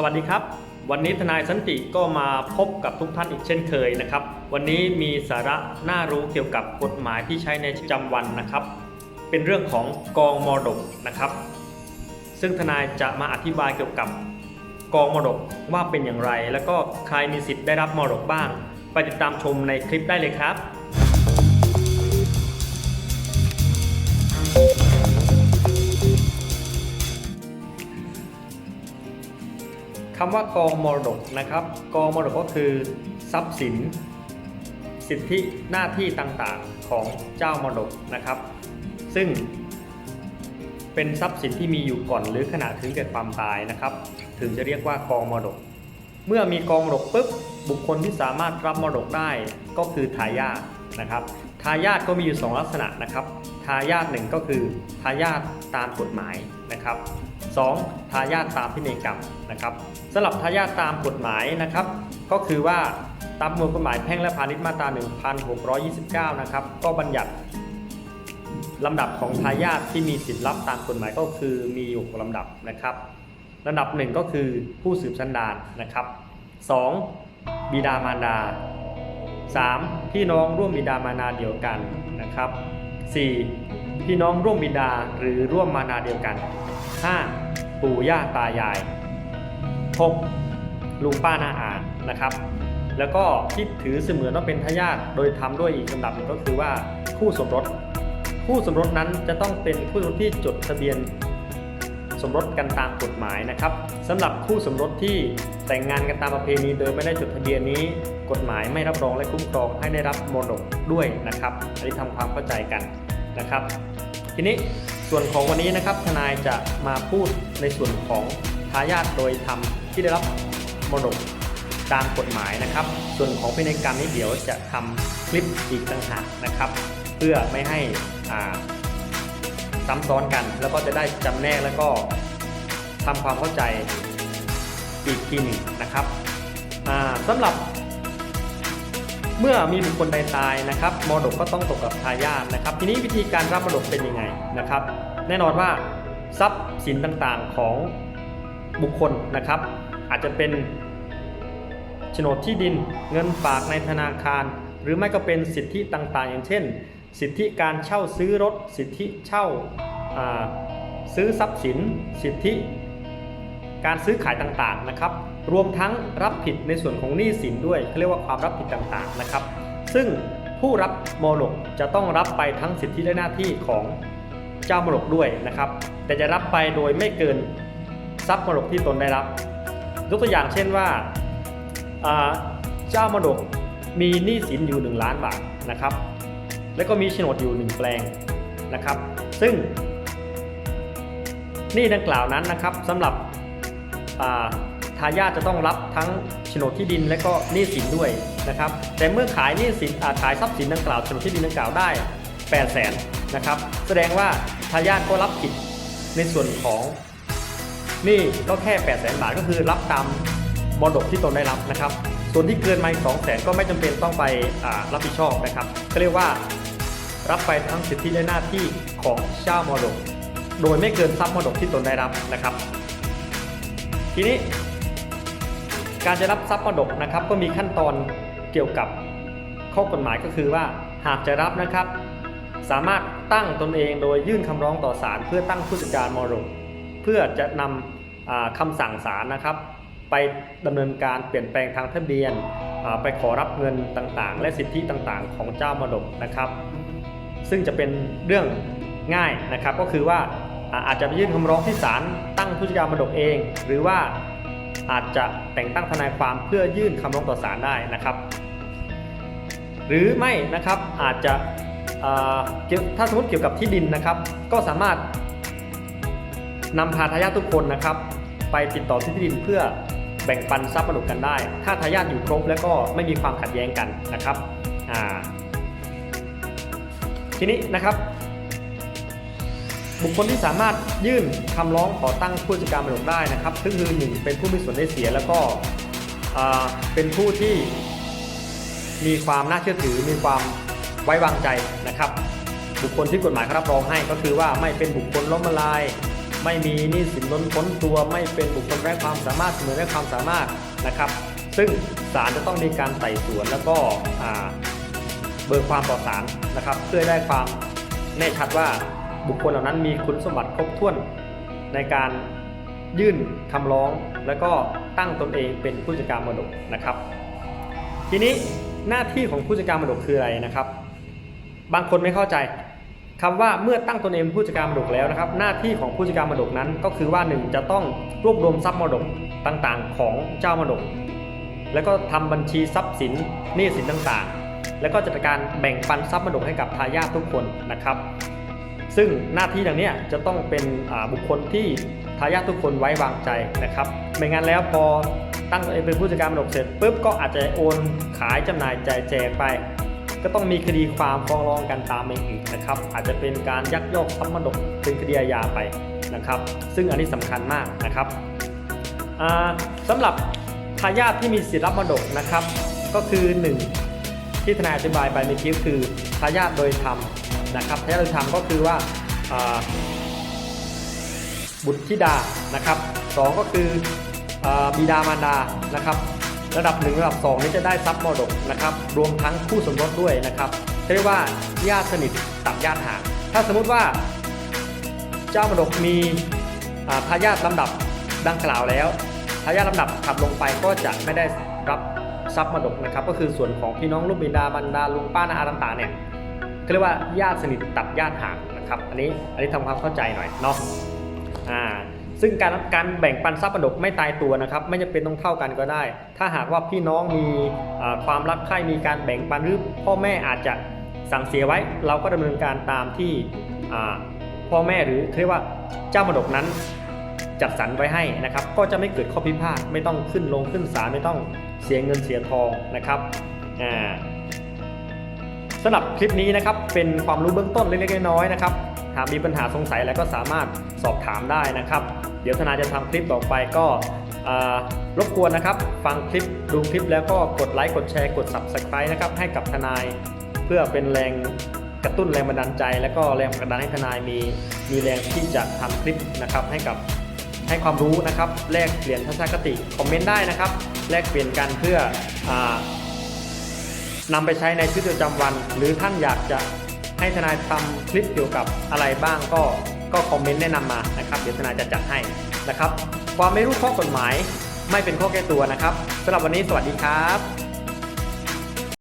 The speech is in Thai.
สวัสดีครับ วันนี้ทนายสันติก็มาพบกับทุกท่านอีกเช่นเคยนะครับ วันนี้มีสาระน่ารู้เกี่ยวกับกฎหมายที่ใช้ในประจำวันนะครับ เป็นเรื่องของกองมรดกนะครับ ซึ่งทนายจะมาอธิบายเกี่ยวกับกองมรดกว่าเป็นอย่างไร แล้วก็ใครมีสิทธิ์ได้รับมรดกบ้าง ไปติดตามชมในคลิปได้เลยครับ คำว่ากองมรดกนะครับ กองมรดกก็คือทรัพย์สิน สิทธิหน้าที่ต่างๆของเจ้ามรดกนะครับ ซึ่ง เป็นทรัพย์สินที่มีอยู่ก่อนหรือขณะถึงแก่ความตายนะครับ ถึงจะเรียกว่ากองมรดก เมื่อมีกองมรดกปุ๊บบุคคลที่สามารถรับมรดกได้ก็คือทายาทนะครับทายาทก็มีอยู่ 2 ลักษณะนะครับทายาทหนึ่งก็คือทายาทตามกฎหมายนะครับ 2. ทายาทตามพินัยกรรมนะครับสำหรับทายาทตามกฎหมายนะครับ ก็คือว่าตามประมวลกฎหมายแพ่งและพาณิชย์มาตรา 1629 นะครับ ก็บัญญัติลำดับของทายาทที่มีสิทธิ์รับตามกฎหมายก็คือมีอยู่หกลำดับนะครับลำดับหนึ่งก็คือผู้สืบสันดานนะครับ 2. บิดามารดา 3. พี่น้องร่วมบิดามารดาเดียวกันนะครับ 4. พี่น้องร่วมบิดาหรือร่วมมารดาเดียวกัน 5. ปู่ย่าตายาย 6. ลุงป้าน้าอานะครับ แล้วก็ที่ถือเสมือนว่าเป็นทายาทโดยทำด้วยอีกลำดับหนึ่งก็คือว่าคู่สมรส คู่สมรสนั้นจะต้องเป็นคู่สมรสที่จดทะเบียนสมรสกันตามกฎหมายนะครับสำหรับคู่สมรสที่แต่งงานกันตามประเพณีโดยไม่ได้จดทะเบียนนี้ กฎหมายไม่รับรองและคุ้มครองให้ได้รับมรดกด้วยนะครับอันนี้ทำความเข้าใจกัน นะครับ ทีนี้ส่วนของวันนี้นะครับทนายจะมาพูดในส่วนของทายาทโดยธรรมที่ได้รับมรดกตามกฎหมายนะครับ ส่วนของพินัยกรรมนี้เดี๋ยวจะทำคลิปอีกต่างหากนะครับ เพื่อไม่ให้อ่าซ้ำซ้อนกัน แล้วก็จะได้จำแนกแล้วก็ทำความเข้าใจอีกทีหนึ่งนะครับอ่าสำหรับ เมื่อมีบุคคลใดตายนะครับมรดกก็ต้องตกกับทายาทนะครับ ทีนี้วิธีการรับมรดกเป็นยังไงนะครับ แน่นอนว่าทรัพย์สินต่างๆของบุคคลนะครับ อาจจะเป็นโฉนดที่ดินเงินฝากในธนาคาร หรือไม่ก็เป็นสิทธิต่างๆ อย่างเช่น สิทธิการเช่าซื้อรถ สิทธิเช่าอ่าซื้อทรัพย์สิน สิทธิ การซื้อขายต่างๆนะครับ รวมทั้งรับผิดในส่วนของหนี้สินด้วยเขาเรียกว่าความรับผิดต่างๆนะครับ ซึ่งผู้รับมรดกจะต้องรับไปทั้งสิทธิและหน้าที่ของเจ้ามรดกด้วยนะครับ แต่จะรับไปโดยไม่เกินทรัพย์มรดกที่ตนได้รับ ยกตัวอย่างเช่นว่าเจ้ามรดกมีหนี้สินอยู่ 1 ล้านบาทนะครับ แล้วก็มีโฉนดอยู่ 1 แปลงนะครับ ซึ่งหนี้ดังกล่าวนั้นนะครับสำหรับ ทายาทจะต้องรับทั้งโฉนดที่ดินและก็หนี้สินด้วยนะครับแต่เมื่อขายหนี้สินาขายทรัพย์สินดังกล่าวโฉนดที่ดินดังกล่าวได้8 0 0แสนนะครับแสดงว่าทายาทก็รับผิดในส่วนของหนี่ก็แค่8 0 0แสนบาทก็คือรับตามมรดกที่ตนได้รับนะครับ ส่วนที่เกินมาอีก2 0 0แสนก็ไม่จำเป็นต้องไปรับผิดชอบนะครับก็เรียกว่ารับไปทั้งสิทธิและหน้าที่ของเจ้ามรดก โดยไม่เกินทรัพย์มรดกที่ตนได้รับนะครับ ทีนี้ การจะรับทรัพย์มรดกนะครับ ก็มีขั้นตอนเกี่ยวกับข้อกฎหมายก็คือว่าหากจะรับนะครับ สามารถตั้งตนเองโดยยื่นคำร้องต่อศาลเพื่อตั้งผู้จัดการมรดกเพื่อจะนำคำสั่งศาลนะครับ ไปดำเนินการเปลี่ยนแปลงทางทะเบียนไปขอรับเงินต่างๆ และสิทธิต่างๆ ของเจ้ามรดกนะครับ ซึ่งจะเป็นเรื่องง่ายนะครับก็คือว่า อาจจะไปยื่นคำร้องที่ศาลตั้งผู้จัดการมรดกเอง หรือว่าอาจจะแต่งตั้งทนายความเพื่อยื่นคำร้องต่อศาลได้นะครับ หรือไม่นะครับอาจจะถ้าสมมติเกี่ยวกับที่ดินนะครับ ก็สามารถนำพาทายาททุกคนนะครับ ไปติดต่อที่ดินเพื่อแบ่งปันทรัพย์มรดกกันได้ ถ้าทายาทอยู่ครบแล้วก็ไม่มีความขัดแย้งกันนะครับทีนี้นะครับ บุคคลที่สามารถยื่นคำร้องขอตั้งผู้จัดการมรดกได้นะครับก็คือหนึ่งเป็นผู้มีส่วนได้เสียแล้วก็เป็นผู้ที่มีความน่าเชื่อถือมีความไว้วางใจนะครับ บุคคลที่กฎหมายรับรองให้ก็คือว่าไม่เป็นบุคคลล้มละลาย ไม่มีหนี้สินล้นพ้นตัว ไม่เป็นบุคคลไร้ความสามารถเสมอไร้ความสามารถนะครับ ซึ่งศาลจะต้องมีการไต่สวนแล้วก็เบิกความต่อศาลนะครับ เพื่อได้ความแน่ชัดว่า บุคคลเหล่านั้นมีคุณสมบัติครบถ้วนในการยื่นคำร้องแล้วก็ตั้งตนเองเป็นผู้จัดการมรดกนะครับ ทีนี้หน้าที่ของผู้จัดการมรดกคืออะไรนะครับ บางคนไม่เข้าใจคำว่าเมื่อตั้งตนเองผู้จัดการมรดกแล้วนะครับ หน้าที่ของผู้จัดการมรดกนั้น ก็คือว่าหนึ่งจะต้องรวบรวมทรัพย์มรดกต่างๆ ของเจ้ามรดก แล้วก็ทำบัญชีทรัพย์สินหนี้สินต่างๆ แล้วก็จัดการแบ่งปันทรัพย์มรดกให้กับทายาททุกคนนะครับ ซึ่งหน้าที่ดังนี้จะต้องเป็นบุคคลที่ทายาททุกคนไว้วางใจนะครับไม่งั้นแล้วพอตั้งตัวเองเป็นผู้จัดการมรดกเสร็จปุ๊บก็อาจจะโอนขายจำหน่ายจ่ายแจกไป ก็ต้องมีคดีความฟ้องร้องกันตามมาอีกนะครับ อาจจะเป็นการยักยอกทรัพย์มรดกเป็นคดีอาญาไปนะครับ ซึ่งอันนี้สำคัญมากนะครับอ่าสำหรับทายาทที่มีสิทธิรับมรดกนะครับ ก็คือ 1 ที่ทนายอธิบายไปเมื่อกี้คือทายาทโดยธรรม นะครับทายาทโดยธรรมก็คือว่าบุตรธิดานะครับสองก็คืออบิดามารดานะครับ ระดับ1ระดับ2นี้จะได้ทรัพย์มรดกนะครับ รวมทั้งคู่สมรสด้วยนะครับเรียกว่าญาติสนิทตัดญาติห่างถ้าสมมุติว่า เจ้ามรดกมีอ่าทายาทลำดับดังกล่าวแล้วทายาทลำดับขับลงไปก็จะไม่ได้รับทรัพย์มรดกนะครับ ก็คือส่วนของพี่น้องลูกบิดาบรรดาลุงป้านาอาต่างๆเนี่ย เขาเรียกว่าญาติสนิทตัดญาติห่างนะครับ อันนี้อันนี้ทำความเข้าใจหน่อยเนาะอ่าซึ่งการการแบ่งปันทรัพย์มรดกไม่ตายตัวนะครับ ไม่จำเป็นต้องเท่ากันก็ได้ ถ้าหากว่าพี่น้องมีความรักใคร่มีการแบ่งปันหรือพ่อแม่อาจจะสั่งเสียไว้ เราก็ดำเนินการตามที่พ่อแม่หรือเรียกว่าเจ้ามรดกนั้นจัดสรรไว้ให้นะครับ ก็จะไม่เกิดข้อพิพาทไม่ต้องขึ้นลงขึ้นศาลไม่ต้องเสียเงินเสียทองนะครับอ่า สำหรับคลิปนี้นะครับเป็นความรู้เบื้องต้นเล็กๆน้อยๆนะครับหากมีปัญหาสงสัยอะไรก็สามารถสอบถามได้นะครับ เดี๋ยวทนายจะทำคลิปต่อไปก็รบกวนนะครับ ฟังคลิปดูคลิปแล้วก็กดไลค์กดแชร์กด subscribe นะครับให้กับทนายเพื่อเป็นแรงกระตุ้นแรงบันดาลใจ และก็แรงผลักดันให้ทนายมีมีแรงที่จะทำคลิปนะครับให้กับให้ความรู้นะครับแลกเปลี่ยนทัศนคติคอมเมนต์ได้นะครับแลกเปลี่ยนกันเพื่ออ นำไปใช้ในชีวิตประจำวัน หรือท่านอยากจะให้ทนายทำคลิปเกี่ยวกับอะไรบ้างก็ก็คอมเมนต์แนะนำมานะครับเดี๋ยวทนายจะจัดให้นะครับ ความไม่รู้ข้อกฎหมายไม่เป็นข้อแก้ตัวนะครับสำหรับวันนี้สวัสดีครับ